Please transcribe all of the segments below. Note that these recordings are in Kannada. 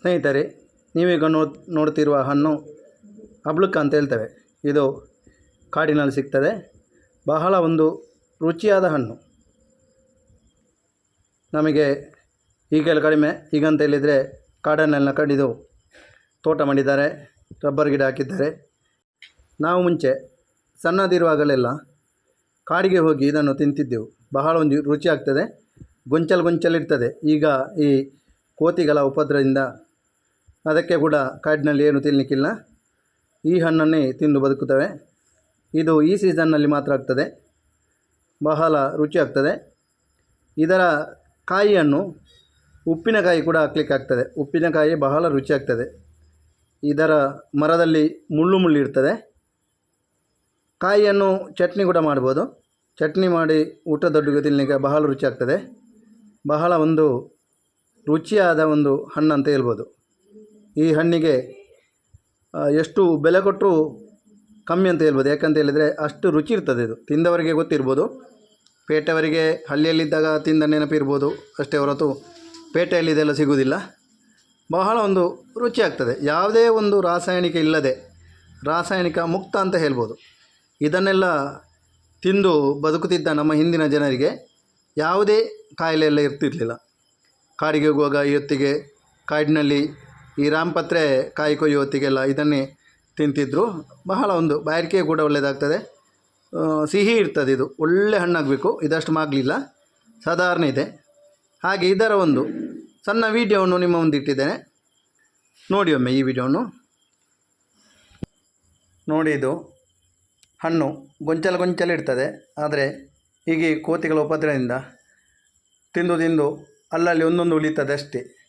ಸ್ನೇಹಿತರೆ, ನೀವೀಗ ನೋಡ್ತಿರುವ ಹಣ್ಣು ಹಬ್ಳುಕ ಅಂತ ಹೇಳ್ತೇವೆ. ಇದು ಕಾಡಿನಲ್ಲಿ ಸಿಗ್ತದೆ. ಬಹಳ ಒಂದು ರುಚಿಯಾದ ಹಣ್ಣು. ನಮಗೆ ಈಗೆಲ್ಲ ಕಡಿಮೆ, ಈಗಂತ ಹೇಳಿದರೆ ಕಾಡನ್ನೆಲ್ಲ ಕಡಿದು ತೋಟ ಮಾಡಿದ್ದಾರೆ, ರಬ್ಬರ್ ಗಿಡ ಹಾಕಿದ್ದಾರೆ. ನಾವು ಮುಂಚೆ ಸಣ್ಣದಿರುವಾಗಲೆಲ್ಲ ಕಾಡಿಗೆ ಹೋಗಿ ಇದನ್ನು ತಿಂತಿದ್ದೆವು. ಬಹಳ ಒಂದು ರುಚಿ ಆಗ್ತದೆ. ಗೊಂಚಲು ಗೊಂಚಲಿರ್ತದೆ ಈಗ ಈ ಕೋತಿಗಳ ಉಪದ್ರದಿಂದ ಅದಕ್ಕೆ ಕೂಡ ಕಾಡಿನಲ್ಲಿ ಏನು ತಿನ್ನಲಿಕ್ಕಿಲ್ಲ ಈ ಹಣ್ಣನ್ನೇ ತಿಂದು ಬದುಕುತ್ತವೆ. ಇದು ಈ ಸೀಸನ್ನಲ್ಲಿ ಮಾತ್ರ ಆಗ್ತದೆ. ಬಹಳ ರುಚಿ ಆಗ್ತದೆ. ಇದರ ಕಾಯಿಯನ್ನು ಉಪ್ಪಿನಕಾಯಿ ಕೂಡ ಹಾಕ್ಲಿಕ್ಕೆ ಆಗ್ತದೆ. ಉಪ್ಪಿನಕಾಯಿ ಬಹಳ ರುಚಿ ಆಗ್ತದೆ. ಇದರ ಮರದಲ್ಲಿ ಮುಳ್ಳು ಮುಳ್ಳು ಇರ್ತದೆ. ಕಾಯಿಯನ್ನು ಚಟ್ನಿ ಕೂಡ ಮಾಡ್ಬೋದು. ಚಟ್ನಿ ಮಾಡಿ ಊಟದೊಡ್ಡಿಗೆ ತಿನ್ನಲಿಕ್ಕೆ ಬಹಳ ರುಚಿ ಆಗ್ತದೆ. ಬಹಳ ಒಂದು ರುಚಿಯಾದ ಒಂದು ಹಣ್ಣು ಅಂತ ಹೇಳ್ಬೋದು. ಈ ಹಣ್ಣಿಗೆ ಎಷ್ಟು ಬೆಲೆ ಕೊಟ್ಟರೂ ಕಮ್ಮಿ ಅಂತ ಹೇಳ್ಬೋದು. ಯಾಕಂತ ಹೇಳಿದರೆ ಅಷ್ಟು ರುಚಿ ಇರ್ತದೆ ಇದು. ತಿಂದವರಿಗೆ ಗೊತ್ತಿರ್ಬೋದು. ಪೇಟೆಯವರಿಗೆ ಹಳ್ಳಿಯಲ್ಲಿದ್ದಾಗ ತಿಂದ ನೆನಪಿರ್ಬೋದು ಅಷ್ಟೇ ಹೊರತು ಪೇಟೆಯಲ್ಲಿ ಇದೆಲ್ಲ ಸಿಗುವುದಿಲ್ಲ. ಬಹಳ ಒಂದು ರುಚಿ ಆಗ್ತದೆ. ಯಾವುದೇ ಒಂದು ರಾಸಾಯನಿಕ ಇಲ್ಲದೆ, ರಾಸಾಯನಿಕ ಮುಕ್ತ ಅಂತ ಹೇಳ್ಬೋದು. ಇದನ್ನೆಲ್ಲ ತಿಂದು ಬದುಕುತ್ತಿದ್ದ ನಮ್ಮ ಹಿಂದಿನ ಜನರಿಗೆ ಯಾವುದೇ ಕಾಯಿಲೆ ಎಲ್ಲ ಇರ್ತಿರ್ಲಿಲ್ಲ. ಕಾಡಿಗೆ ಹೋಗುವಾಗ ಈ ಕಾಡಿನಲ್ಲಿ ಈ ರಾಮಪತ್ರೆ ಕಾಯಿ ಕೊಯ್ಯೋ ಹೊತ್ತಿಗೆಲ್ಲ ಇದನ್ನೇ ತಿಂತಿದ್ರು. ಬಹಳ ಒಂದು ಬಾಯಾರಿಕೆ ಕೂಡ ಒಳ್ಳೆಯದಾಗ್ತದೆ ಸಿಹಿ ಇರ್ತದೆ ಇದು. ಒಳ್ಳೆ ಹಣ್ಣಾಗಬೇಕು. ಇದಷ್ಟು ಮಾಗಲಿಲ್ಲ. ಸಾಧಾರಣ ಇದೆ. ಹಾಗೆ ಇದರ ಒಂದು ಸಣ್ಣ ವೀಡಿಯೋವನ್ನು ನಿಮ್ಮ ಮುಂದೆ ಇಟ್ಟಿದ್ದೇನೆ. ನೋಡಿ ಒಮ್ಮೆ ಈ ವಿಡಿಯೋವನ್ನು. ನೋಡಿ ಇದು. ಹಣ್ಣು ಗೊಂಚಲು ಗೊಂಚಲ ಇರ್ತದೆ. ಆದರೆ ಹೀಗೆ ಕೋತಿಗಳ ಉಪದ್ರದಿಂದ ತಿಂದು ತಿಂದು ಅಲ್ಲಲ್ಲಿ ಒಂದೊಂದು ಉಳಿತದೆ ಅಷ್ಟೇ.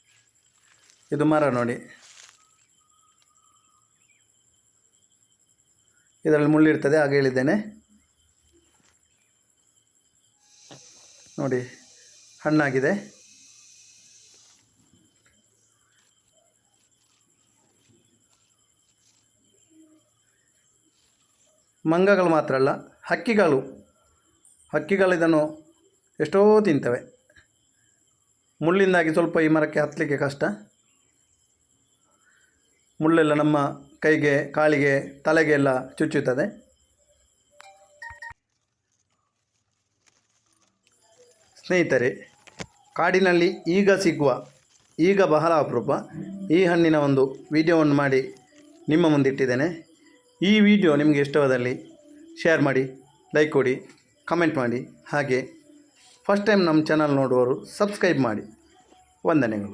ಇದು ಮರ ನೋಡಿ. ಇದರಲ್ಲಿ ಮುಳ್ಳಿರ್ತದೆ ಹಾಗೆ ಹೇಳಿದ್ದೇನೆ. ನೋಡಿ, ಹಣ್ಣಾಗಿದೆ. ಮಂಗಗಳು ಮಾತ್ರ ಅಲ್ಲ, ಹಕ್ಕಿಗಳು. ಹಕ್ಕಿಗಳು ಇದನ್ನು ಎಷ್ಟೋ ತಿಂತವೆ. ಮುಳ್ಳಿಂದಾಗಿ ಸ್ವಲ್ಪ ಈ ಮರಕ್ಕೆ ಹತ್ತಲಿಕ್ಕೆ ಕಷ್ಟ. ಮುಳ್ಳೆಲ್ಲ ನಮ್ಮ ಕೈಗೆ, ಕಾಲಿಗೆ ತಲೆಗೆ ಎಲ್ಲ ಚುಚ್ಚುತ್ತದೆ. ಸ್ನೇಹಿತರೆ, ಕಾಡಿನಲ್ಲಿ ಈಗ ಸಿಗುವ, ಈಗ ಬಹಳ ಅಪರೂಪ. ಈ ಹಣ್ಣಿನ ಒಂದು ವಿಡಿಯೋವನ್ನು ಮಾಡಿ ನಿಮ್ಮ ಮುಂದಿಟ್ಟಿದ್ದೇನೆ. ಈ ವಿಡಿಯೋ ನಿಮಗೆ ಇಷ್ಟವಾದಲ್ಲಿ ಶೇರ್ ಮಾಡಿ, ಲೈಕ್ ಕೊಡಿ, ಕಮೆಂಟ್ ಮಾಡಿ. ಹಾಗೆ, ಫಸ್ಟ್ ಟೈಮ್ ನಮ್ಮ ಚಾನಲ್ ನೋಡುವವರು ಸಬ್ಸ್ಕ್ರೈಬ್ ಮಾಡಿ. ವಂದನೆಗಳು.